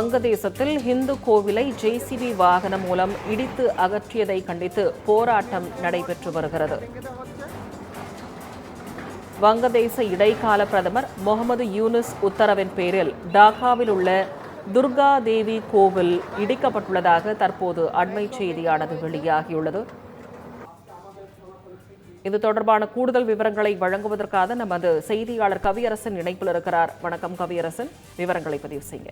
வங்கதேசத்தில் இந்து கோவிலை ஜேசிபி வாகனம் மூலம் இடித்து அகற்றியதை கண்டித்து போராட்டம் நடைபெற்று வருகிறது. வங்கதேச இடைக்கால பிரதமர் முகமது யூனுஸ் உத்தரவின் பேரில் டாக்காவில் உள்ள துர்கா தேவி கோவில் இடிக்கப்பட்டுள்ளதாக தற்போது அண்மை செய்தியானது வெளியாகியுள்ளது. இது தொடர்பான கூடுதல் விவரங்களை வழங்குவதற்காக நமது செய்தியாளர் கவியரசன் இணைப்பில் இருக்கிறார். வணக்கம் கவியரசன். விவரங்களை பதிவு செய்ய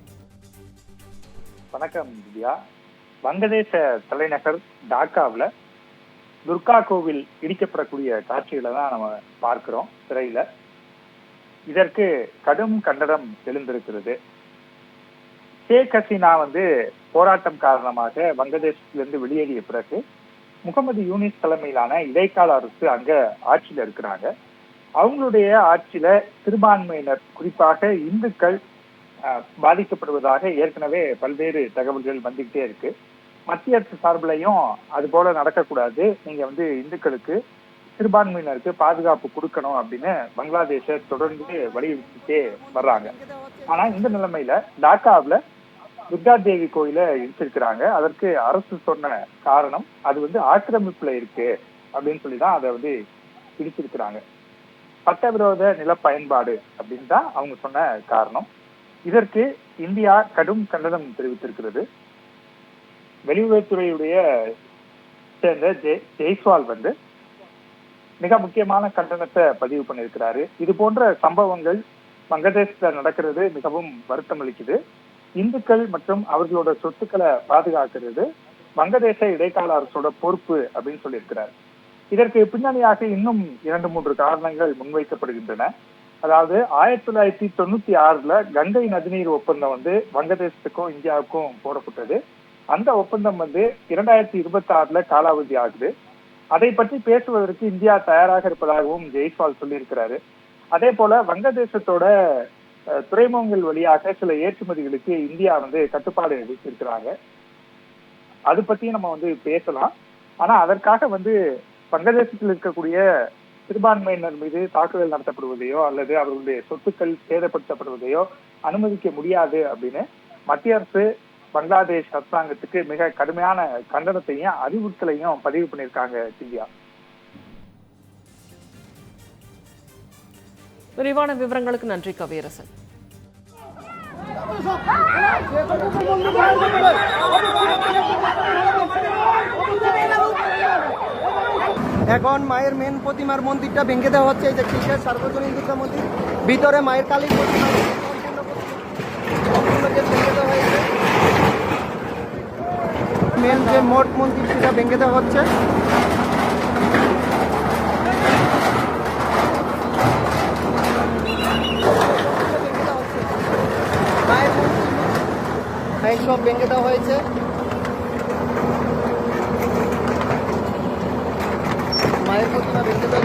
வணக்கம் திவ்யா. வங்கதேச தலைநகர் டாக்காவில் துர்கா கோவில் இடிக்கப்படக்கூடிய காட்சிகளை தான் நம்ம பார்க்கிறோம் திரையில. இதற்கு கடும் கண்டனம் எழுந்திருக்கிறது. ஷேக் ஹசீனா வந்து போராட்டம் காரணமாக வங்கதேசத்திலிருந்து வெளியேறிய பிறகு முகமது யூனிஸ் தலைமையிலான இடைக்கால அரசு அங்க ஆட்சியில இருக்கிறாங்க. அவங்களுடைய ஆட்சியில சிறுபான்மையினர் குறிப்பாக இந்துக்கள் பாதிக்கப்படுவதாக ஏற்கனவே பல்வேறு தகவல்கள் வந்துகிட்டே இருக்கு. மத்திய அரசு சார்பிலையும் அது போல நடக்கக்கூடாது. நீங்க வந்து இந்துக்களுக்கு சிறுபான்மையினருக்கு பாதுகாப்பு கொடுக்கணும் அப்படின்னு பங்களாதேஷ தொடர்ந்து வலியுறுத்திட்டே வர்றாங்க. ஆனா இந்த நிலைமையில டாக்காவுல துர்கா தேவி கோயில இடிச்சிருக்கிறாங்க. அதற்கு அரசு சொன்ன காரணம் அது வந்து ஆக்கிரமிப்புல இருக்கு அப்படின்னு சொல்லி தான் அதை வந்து இடிச்சிருக்கிறாங்க. சட்டவிரோத நில பயன்பாடு அப்படின்னு தான் அவங்க சொன்ன காரணம். இதற்கு இந்தியா கடும் கண்டனம் தெரிவித்திருக்கிறது. வெளியுறவுத்துறையுடைய சேர்ந்த ஜெய்ஸ்வால் வந்து மிக முக்கியமான கண்டனத்தை பதிவு பண்ணியிருக்கிறாரு. இது போன்ற சம்பவங்கள் வங்கதேசத்துல நடக்கிறது மிகவும் வருத்தம் அளிக்குது. இந்துக்கள் மற்றும் அவர்களோட சொத்துக்களை பாதுகாக்கிறது வங்கதேச இடைக்கால அரசோட பொறுப்பு அப்படின்னு சொல்லியிருக்கிறார். இதற்கு பின்னணியாக இன்னும் இரண்டு மூன்று காரணங்கள் முன்வைக்கப்படுகின்றன. அதாவது ஆயிரத்தி தொள்ளாயிரத்தி தொண்ணூத்தி ஆறுல கங்கை நதிநீர் ஒப்பந்தம் வந்து வங்கதேசத்துக்கும் இந்தியாவுக்கும் போடப்பட்டது. அந்த ஒப்பந்தம் வந்து இரண்டாயிரத்தி இருபத்தி ஆறுல காலாவதி ஆகுது. அதை பற்றி பேசுவதற்கு இந்தியா தயாராக இருப்பதாகவும் ஜெய்ஸ்வால் சொல்லியிருக்கிறாரு. அதே போல வங்கதேசத்தோட துறைமுகங்கள் வழியாக சில ஏற்றுமதிகளுக்கு இந்தியா வந்து கட்டுப்பாடு விதிச்சிருக்கிறாங்க அது பத்தி நம்ம வந்து பேசலாம். ஆனா அதற்காக வந்து வங்கதேசத்தில் இருக்கக்கூடிய சிறுபான்மையினர் மீது தாக்குதல் நடத்தப்படுவதையோ அல்லது அவர்களுடைய சொத்துக்கள் சேதப்படுத்தப்படுவதையோ அனுமதிக்க முடியாது அப்படின்னு மத்திய அரசு பங்களாதேஷ் அரசாங்கத்துக்கு மிக கடுமையான கண்டனத்தையும் அறிவுறுத்தலையும் பதிவு பண்ணியிருக்காங்க திவ்யா விரிவான விவரங்களுக்கு நன்றி கவியரசன். এখন মায়ের মেন প্রতিমার মন্দিরটা ভেঙে দেওয়া হচ্ছে। এই যে খ্রিস্টের সার্বজনীন দুর্গা মন্দির, ভিতরে মায়ের কালী মেন যে মঠ মন্দির, সেটা ভেঙে দেওয়া হচ্ছে। সব ভেঙে দেওয়া হয়েছে। ああいうこい。